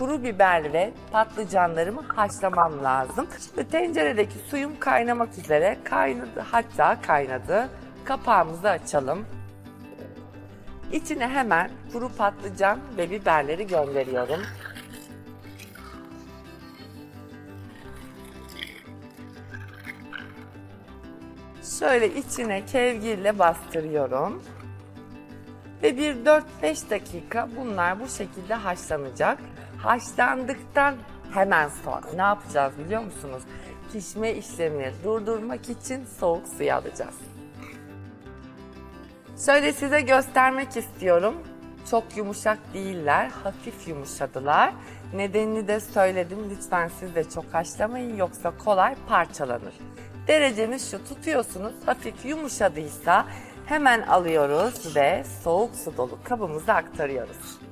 kuru biber ve patlıcanlarımı haşlamam lazım. Ve tenceredeki suyum kaynamak üzere kaynadı hatta kaynadı. Kapağımızı açalım. İçine hemen kuru patlıcan ve biberleri gönderiyorum. Şöyle içine kevgirle bastırıyorum. Ve bir 4-5 dakika bunlar bu şekilde haşlanacak. Haşlandıktan hemen sonra ne yapacağız biliyor musunuz? Pişme işlemini durdurmak için soğuk suya alacağız. Şöyle size göstermek istiyorum. Çok yumuşak değiller, hafif yumuşadılar. Nedenini de söyledim. Lütfen siz de çok haşlamayın yoksa kolay parçalanır. Derecemiz şu tutuyorsunuz. Hafif yumuşadıysa hemen alıyoruz ve soğuk su dolu kabımıza aktarıyoruz.